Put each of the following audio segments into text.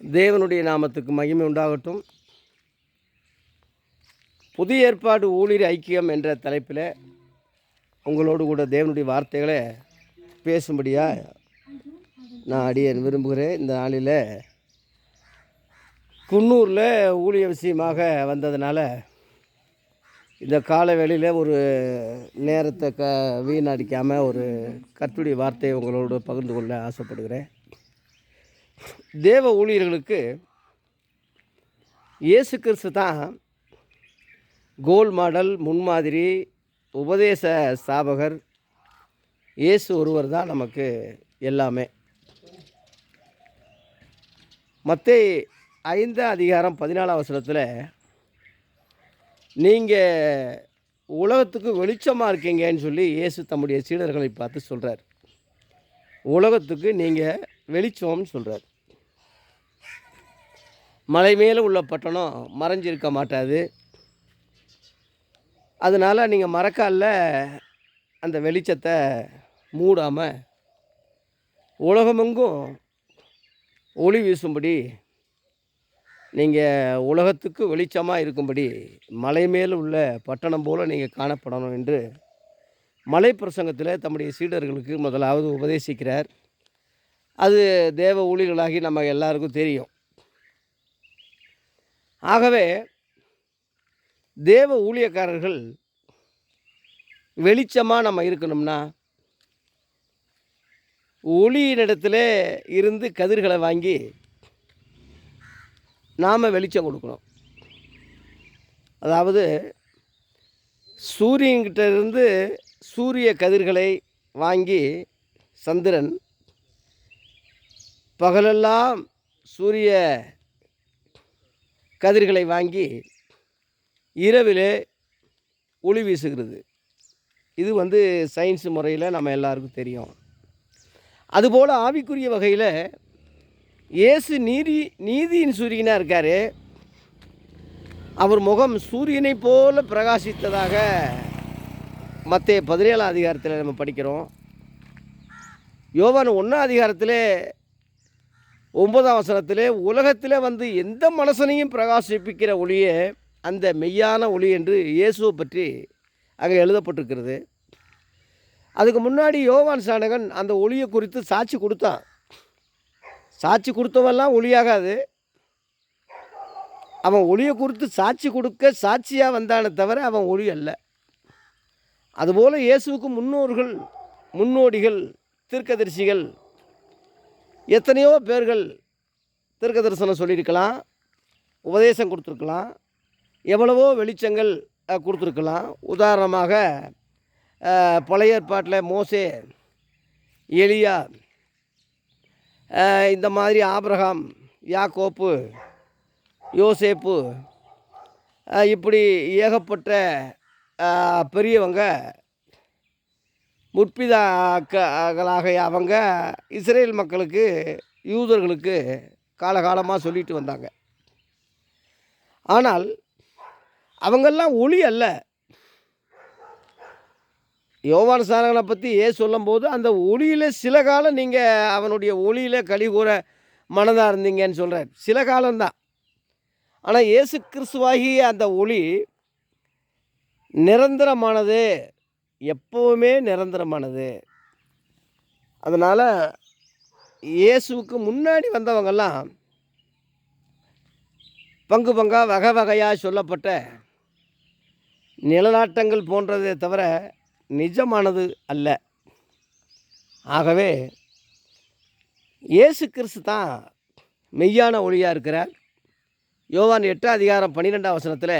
தேவனுடைய நாமத்துக்கு மகிமை உண்டாகட்டும். புதிய ஏற்பாடு ஊழியர் ஐக்கியம் என்ற தலைப்பில் உங்களோடு கூட தேவனுடைய வார்த்தைகளை பேசும்படியாக நான் அடியேன் விரும்புகிறேன். இந்த நாளில் குன்னூரில் ஊழிய விஷயமாக வந்ததுனால இந்த கால வேளையில் ஒரு நேரத்தை க வீணடிக்காமல் ஒரு கத்துடைய வார்த்தையை உங்களோடு பகிர்ந்து கொள்ள ஆசைப்படுகிறேன். தேவ ஊழியர்களுக்கு இயேசு கிறிஸ்து தான் கோல் மாடல் முன்மாதிரி உபதேச ஸ்தாபகர். இயேசு ஒருவர் தான் நமக்கு எல்லாமே. மற்ற ஐந்து அதிகாரம் பதினாலாம் வசனத்தில் நீங்கள் உலகத்துக்கு வெளிச்சமாக இருக்கீங்கன்னு சொல்லி இயேசு தம்முடைய சீடர்களை பார்த்து சொல்கிறார் உலகத்துக்கு நீங்கள் வெளிச்சம்னு சொல்கிறார் மலை மேலே உள்ள பட்டணம் மறைஞ்சிருக்க மாட்டாது. அதனால் நீங்கள் மரக்காலில் அந்த வெளிச்சத்தை மூடாமல் உலகமெங்கும் ஒளி வீசும்படி நீங்கள் உலகத்துக்கு வெளிச்சமாக இருக்கும்படி மலை மேல் உள்ள பட்டணம் போல் நீங்கள் காணப்படணும் என்று மலை பிரசங்கத்தில் தம்முடைய சீடர்களுக்கு முதலாவது உபதேசிக்கிறார். அது தேவ ஊழியர்களாகி நம்ம எல்லாருக்கும் தெரியும். ஆகவே தேவ ஊழியக்காரர்கள் வெளிச்சமாக நம்ம இருக்கணும்னா ஒளியினிடத்தில் இருந்து கதிர்களை வாங்கி நாம் வெளிச்சம் கொடுக்கணும். அதாவது சூரியன்கிட்ட இருந்து சூரிய கதிர்களை வாங்கி சந்திரன் பகலெல்லாம் சூரிய கதிர்களை வாங்கி இரவிலே ஒளி வீசுகிறது. இது வந்து சயின்ஸ் முறையில் நம்ம எல்லாருக்கும் தெரியும். அதுபோல் ஆவிக்குரிய வகையில் இயேசு நீதி நீதியின் சூரியனாக இருக்கார். அவர் முகம் சூரியனைப் போல பிரகாசித்ததாக மற்ற பதினேழாம் அதிகாரத்தில் நம்ம படிக்கிறோம். யோவான் ஒன்றாம் அதிகாரத்தில் ஒன்பதாம் வசனத்திலே உலகத்தில் வந்து எந்த மனசனையும் பிரகாசிப்பிக்கிற ஒளியே அந்த மெய்யான ஒளி என்று இயேசுவை பற்றி அங்கே எழுதப்பட்டிருக்கிறது. அதுக்கு முன்னாடி யோவான் சாணகன் அந்த ஒளியை குறித்து சாட்சி கொடுத்தான். சாட்சி கொடுத்தவெல்லாம் ஒளியாகாது. அவன் ஒளியை குறித்து சாட்சி கொடுக்க சாட்சியாக வந்தானே தவிர அவன் ஒளி அல்ல. அதுபோல் இயேசுவுக்கு முன்னோர்கள் முன்னோடிகள் தீர்க்கதரிசிகள் எத்தனையோ பேர்கள் தீர்க்க தரிசனம் சொல்லியிருக்கலாம் உபதேசம் கொடுத்துருக்கலாம் எவ்வளவோ வெளிச்சங்கள் கொடுத்துருக்கலாம். உதாரணமாக பழைய ஏற்பாட்டில் மோசே எலியா இந்த மாதிரி ஆப்ரஹாம் யாக்கோப்பு யோசேப்பு இப்படி ஏகப்பட்ட பெரியவங்க முற்பிதாக்களாக அவங்க இஸ்ரேல் மக்களுக்கு யூதர்களுக்கு காலகாலமாக சொல்லிட்டு வந்தாங்க. ஆனால் அவங்கெல்லாம் ஒளி அல்ல. யோவான் சாரகனை பற்றி ஏ சொல்லும்போது அந்த ஒளியில் சில காலம் நீங்கள் அவனுடைய ஒளியில் கழிகூற மனதாக இருந்தீங்கன்னு சொல்கிறார் சில காலம்தான். ஆனால் இயேசு கிறிஸ்துவாகிய அந்த ஒளி நிரந்தரமானது எப்போவுமே நிரந்தரமானது. அதனால் இயேசுவுக்கு முன்னாடி வந்தவங்கெல்லாம் பங்கு பங்காக வகை வகையாக சொல்லப்பட்ட நிலநாட்டங்கள் போன்றதே தவிர நிஜமானது அல்ல. ஆகவே இயேசு கிறிஸ்து தான் மெய்யான ஒளியாக இருக்கிறார். யோவான் எட்டாம் அதிகாரம் பன்னிரெண்டாம் வசனத்தில்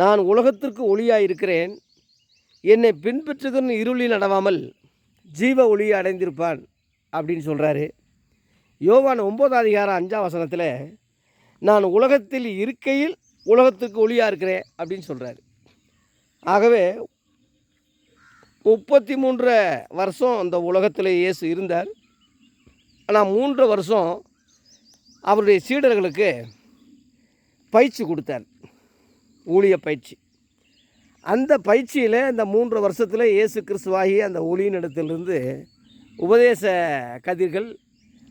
நான் உலகத்திற்கு ஒளியாக இருக்கிறேன் என்னை பின்பற்றுகிற இருளில் நடவாமல் ஜீவ ஒளியை அடைந்திருப்பான் அப்படின்னு சொல்கிறாரு யோவான் ஒன்பதாம் அதிகாரம் அஞ்சாம் வசனத்தில் நான் உலகத்தில் இருக்கையில் உலகத்துக்கு ஒளியாக இருக்கிறேன் அப்படின்னு சொல்கிறாரு ஆகவே முப்பத்தி மூன்று வருஷம் அந்த உலகத்தில் இயேசு இருந்தார். ஆனால் மூன்று வருஷம் அவருடைய சீடர்களுக்கு பயிற்சி கொடுத்தார். ஊழிய பயிற்சி. அந்த பயிற்சியில் இந்த மூன்று வருஷத்தில் இயேசு கிறிஸ்துவாகி அந்த ஒளியினிடத்திலிருந்து உபதேச கதிர்கள்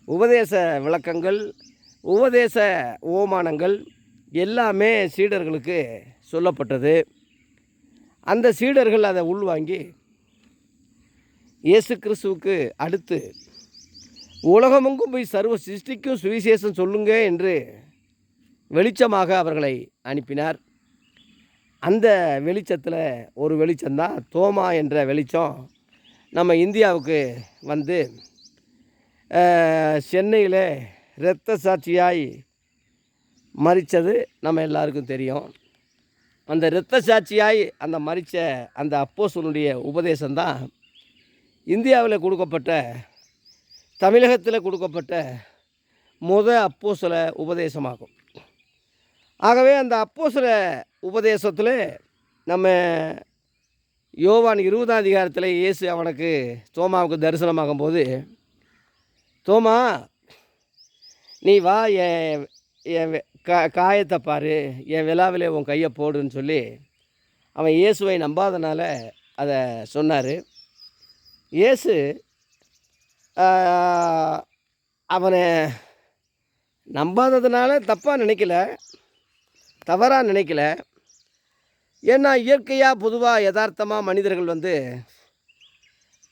உபதேச விளக்கங்கள் உபதேச ஓமானங்கள் எல்லாமே சீடர்களுக்கு சொல்லப்பட்டது. அந்த சீடர்கள் அதை உள்வாங்கி இயேசு கிறிஸ்துவுக்கு அடுத்து உலகமெங்கும் போய் சர்வ சிருஷ்டிக்கும் சுவிசேஷம் சொல்லுங்க என்று வெளிச்சமாக அவர்களை அனுப்பினார். அந்த வெளிச்சத்தில் ஒரு வெளிச்சம்தான். தோமா என்ற வெளிச்சம் நம்ம இந்தியாவுக்கு வந்து சென்னையில் இரத்த சாட்சியாய் மறித்தது நம்ம எல்லாருக்கும் தெரியும். அந்த இரத்த சாட்சியாய் அந்த மறித்த அந்த அப்போசனுடைய உபதேசம்தான் இந்தியாவில் கொடுக்கப்பட்ட தமிழகத்தில் கொடுக்கப்பட்ட முத அப்போசல உபதேசமாகும். ஆகவே அந்த அப்போசல உபதேசத்தில் நம்ம யோவான் இருபதாம் அதிகாரத்தில் இயேசு அவனுக்கு தோமாவுக்கு தரிசனமாகும் போது தோமா நீ வா என் என் கா காயத்தை பாரு என் விழாவிலே உன் கையை போடுன்னு சொல்லி அவன் இயேசுவை நம்பாதனால அதை சொன்னார். இயேசு அவனை நம்பாததுனால தப்பாக நினைக்கல. தவறாக நினைக்கல. ஏன்னா இயற்கையாக பொதுவாக யதார்த்தமாக மனிதர்கள் வந்து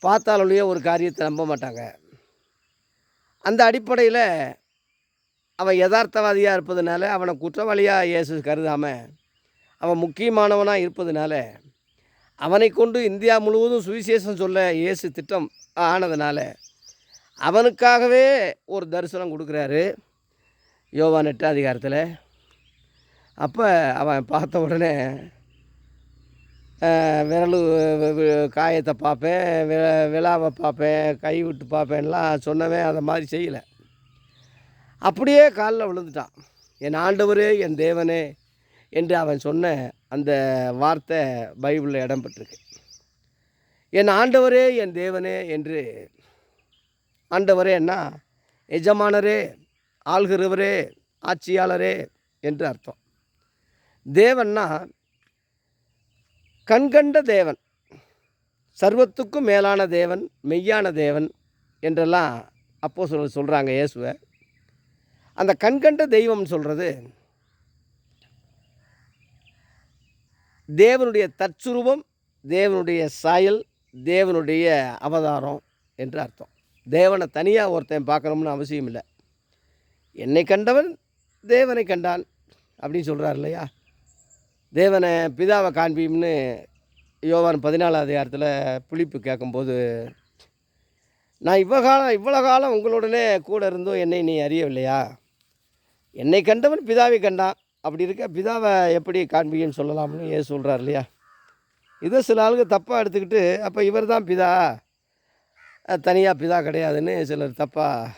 பார்த்தாலொழிய ஒரு காரியத்தை நம்ப மாட்டாங்க. அந்த அடிப்படையில் அவன் யதார்த்தவாதியாக இருப்பதுனால அவனை குற்றவாளியாக இயேசு கருதாமல் அவன் முக்கியமானவனாக இருப்பதுனால அவனை கொண்டு இந்தியா முழுவதும் சுவிசேஷம் சொல்ல இயேசு திட்டம் ஆனதுனால அவனுக்காகவே ஒரு தரிசனம் கொடுக்குறாரு யோவான் எட்டு அதிகாரத்தில். அப்போ அவன் பார்த்த உடனே விரலு காயத்தை பார்ப்பேன் வி விழாவை பார்ப்பேன் கை விட்டு பார்ப்பேன்லாம் சொன்னவன் அதை மாதிரி செய்யலை. அப்படியே காலில் விழுந்துட்டான். என் ஆண்டவரே என் தேவனே என்று அவன் சொன்ன அந்த வார்த்தை பைபிளில் இடம் பெற்றிருக்கு. என் ஆண்டவரே என் தேவனே என்று ஆண்டவரே என்ன எஜமானரே ஆள்கிறவரே ஆட்சியாளரே என்று அர்த்தம். தேவன்னா கண்கண்ட தேவன் சர்வத்துக்கும் மேலான தேவன் மெய்யான தேவன் என்றெல்லாம் அப்போ சொல் சொல்கிறாங்க இயேசுவை. அந்த கண்கண்ட தெய்வம்னு சொல்கிறது தேவனுடைய தற்சுரூபம் தேவனுடைய சாயல் தேவனுடைய அவதாரம் என்று அர்த்தம். தேவனை தனியாக ஒருத்தன் பார்க்கணும்னு அவசியம் இல்லை என்னை கண்டவன் தேவனை கண்டான் அப்படின்னு சொல்கிறார் இல்லையா? தேவனை பிதாவை காண்பியும்னு யோவான் பதினாலாம் அதிகாரத்தில் புளிப்பு கேட்கும்போது நான் இவ்வளோ காலம் இவ்வளோ காலம் உங்களுடனே கூட இருந்தும் என்னை நீ அறியவில்லையா? என்னை கண்டவன் பிதாவை கண்டான். அப்படி இருக்க பிதாவை எப்படி காண்பின்னு சொல்லலாம்னு ஏன் சொல்கிறார் இல்லையா? இதை சில ஆளுங்க தப்பாக எடுத்துக்கிட்டு அப்போ இவர் தான் பிதா தனியாக பிதா கிடையாதுன்னு சிலர் தப்பாக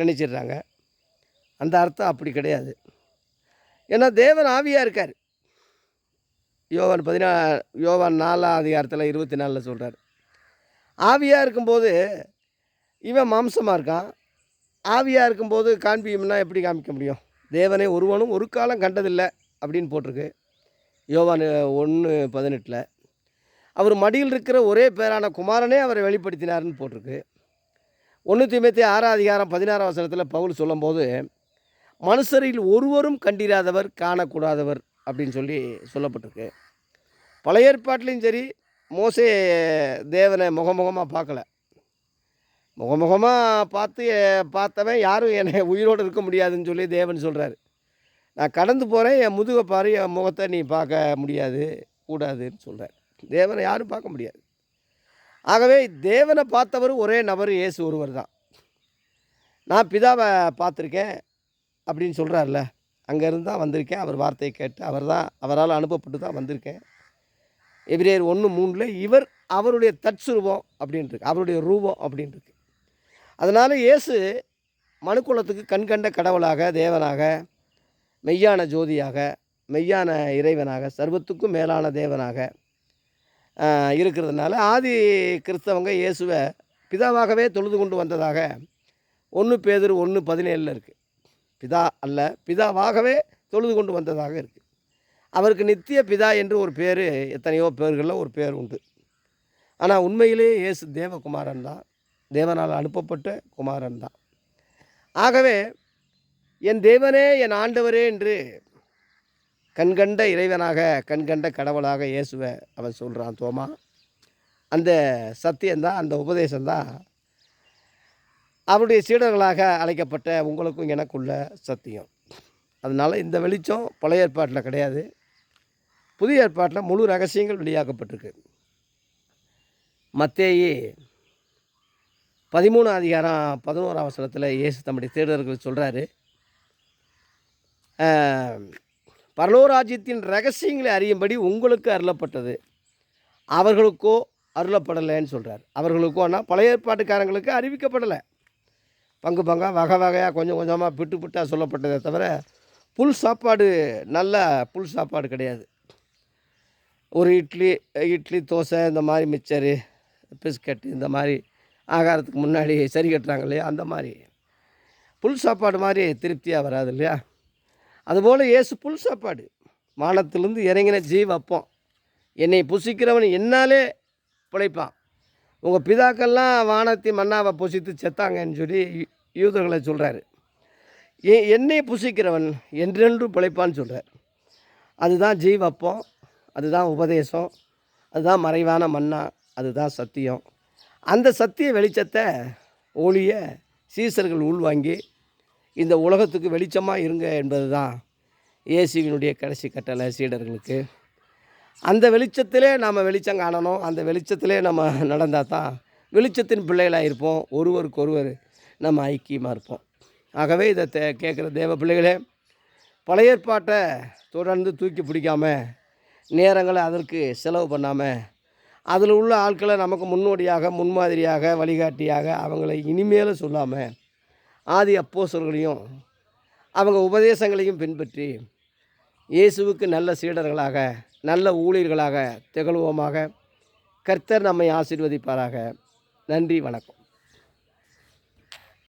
நினச்சிடுறாங்க. அந்த அர்த்தம் அப்படி கிடையாது. ஏன்னா தேவன் ஆவியாக இருக்கார். யோவான் பதினா யோவான் நாலாம் அதிகாரத்தில் இருபத்தி நாலில் சொல்கிறார் ஆவியாக இருக்கும்போது இவன் மாம்சமாக இருக்கான். ஆவியாக இருக்கும்போது காண்பியும்னா எப்படி காமிக்க முடியும்? தேவனை ஒருவனும் ஒரு காலம் கண்டதில்லை அப்படின்னு போட்டிருக்கு. யோவான் ஒன்று பதினெட்டில். அவர் மடியில் இருக்கிற ஒரே பேரான குமாரனே அவரை வெளிப்படுத்தினார்னு போட்டிருக்கு. ஒன்று தீமத்தி ஆறாம் அதிகாரம் பதினாறாம் வசனத்தில் பவுல் சொல்லும்போது மனுஷரில் ஒருவரும் கண்டிராதவர் காணக்கூடாதவர். அப்படின்னு சொல்லி சொல்லப்பட்டிருக்கு. பழைய ஏற்பாட்டிலையும் சரி மோசே தேவனை முகமுகமாக பார்க்கல. முகமுகமாக பார்த்து பார்த்தவன் யாரும் என்னை உயிரோடு இருக்க முடியாதுன்னு சொல்லி தேவன் சொல்கிறாரு நான் கடந்து போகிறேன் என் முதுகை பாரு என் முகத்தை நீ பார்க்க முடியாது கூடாதுன்னு சொல்கிறார் தேவனை யாரும் பார்க்க முடியாது. ஆகவே தேவனை பார்த்தவர் ஒரே நபர் இயேசு ஒருவர் தான். நான் பிதாவை பார்த்துருக்கேன் அப்படின்னு சொல்கிறார்ல அங்கேருந்து தான் வந்திருக்கேன். அவர் வார்த்தையை கேட்டு அவர் தான் அவரால் அனுப்பப்பட்டு தான் வந்திருக்கேன். எபிரேயர் ஒன்று மூணில் இவர் அவருடைய தற்சுரூபம் அப்படின்ட்டுருக்கு அவருடைய ரூபம் அப்படின்ட்டு அதனால் இயேசு மனுக்குலத்துக்கு கண்கண்ட கடவுளாக தேவனாக மெய்யான ஜோதியாக மெய்யான இறைவனாக சர்வத்துக்கும் மேலான தேவனாக இருக்கிறதுனால ஆதி கிறிஸ்தவங்க இயேசுவை பிதாவாகவே தொழுது கொண்டு வந்ததாக ஒன்று பேதர் ஒன்று பதினேழில் இருக்குது பிதா அல்ல. பிதாவாகவே தொழுது கொண்டு வந்ததாக இருக்குது அவருக்கு நித்திய பிதா என்று ஒரு பேர் எத்தனையோ பேர்களில் ஒரு பேர் உண்டு. ஆனால் உண்மையிலே இயேசு தேவகுமாரன் தான். தேவனால் அனுப்பப்பட்ட குமாரன் தான். ஆகவே என் தேவனே என் ஆண்டவரே என்று கண்கண்ட இறைவனாக கண்கண்ட கடவுளாக இயேசுவை அவன் சொல்கிறான் தோமா. அந்த சத்தியந்தான் அந்த உபதேசம்தான் அவருடைய சீடர்களாக அழைக்கப்பட்ட உங்களுக்கும் எனக்குள்ள சத்தியம். அதனால் இந்த வெளிச்சம் பழைய ஏற்பாட்டில் கிடையாது. புதிய ஏற்பாட்டில் முழு ரகசியங்கள் வெளியாக்கப்பட்டிருக்கு. மத்தேயி பதிமூணு அதிகாரம் பதினோராம் வசனத்தில் இயேசு தம்முடைய தேடர்கள் சொல்கிறாரு பரலோராஜ்யத்தின் ரகசியங்களை அறியும்படி உங்களுக்கு அருளப்பட்டது. அவர்களுக்கோ அருளப்படலைன்னு சொல்கிறார் அவர்களுக்கோன்னா பழைய ஏற்பாட்டுக்காரங்களுக்கு அறிவிக்கப்படலை. பங்கு பங்காக வகை வகையாக கொஞ்சம் கொஞ்சமாக பிட்டு பிட்டாக சொல்லப்பட்டதே தவிர புல் சாப்பாடு நல்ல புல் சாப்பாடு கிடையாது. ஒரு இட்லி இட்லி தோசை இந்த மாதிரி மிச்சரு பிஸ்கட் இந்த மாதிரி ஆகாரத்துக்கு முன்னாடி சரி கட்டுறாங்க இல்லையா அந்த மாதிரி. புல் சாப்பாடு மாதிரி திருப்தியாக வராது இல்லையா? அதுபோல் இயேசு புல் சாப்பாடு. வானத்திலிருந்து இறங்கின ஜீவப்பம் என்னை புசிக்கிறவன் என்னாலே பிழைப்பான். உங்கள் பிதாக்கள்லாம் வானத்தை மன்னாவை புசித்து செத்தாங்கன்னு சொல்லி யூ- யூதர்களை சொல்கிறாரு ஏ என்னை புசிக்கிறவன் என்றென்றும் பிழைப்பான்னு சொல்கிறார் அதுதான் ஜீவப்பம் அதுதான் உபதேசம் அதுதான் மறைவான மன்னா அதுதான் சத்தியம். அந்த சத்திய வெளிச்சத்தை ஒளிய சீசர்கள் உள்வாங்கி இந்த உலகத்துக்கு வெளிச்சமாக இருங்க என்பது தான் இயேசுவினுடைய கடைசி கட்டளை சீடர்களுக்கு. அந்த வெளிச்சத்திலே நாம் வெளிச்சம் காணணும் அந்த வெளிச்சத்திலே நம்ம நடந்தால் தான் வெளிச்சத்தின் பிள்ளைகளாக இருப்போம். ஒருவருக்கு ஒருவர் நம்ம ஐக்கியமாக இருப்போம். ஆகவே இதை தே கேட்குற தேவ பிள்ளைகளே பழைய ஏற்பாட்டை தொடர்ந்து தூக்கி பிடிக்காம நேரங்களை அதற்கு செலவு பண்ணாமல் அதில் உள்ள ஆட்களை நமக்கு முன்னோடியாக முன்மாதிரியாக வழிகாட்டியாக அவங்களை இனிமேலும் சொல்லாமல் ஆதி அப்போசர்களையும் அவங்க உபதேசங்களையும் பின்பற்றி இயேசுவுக்கு நல்ல சீடர்களாக நல்ல ஊழியர்களாக திகழ்வோமாக கர்த்தர் நம்மை ஆசீர்வதிப்பாராக. நன்றி வணக்கம்.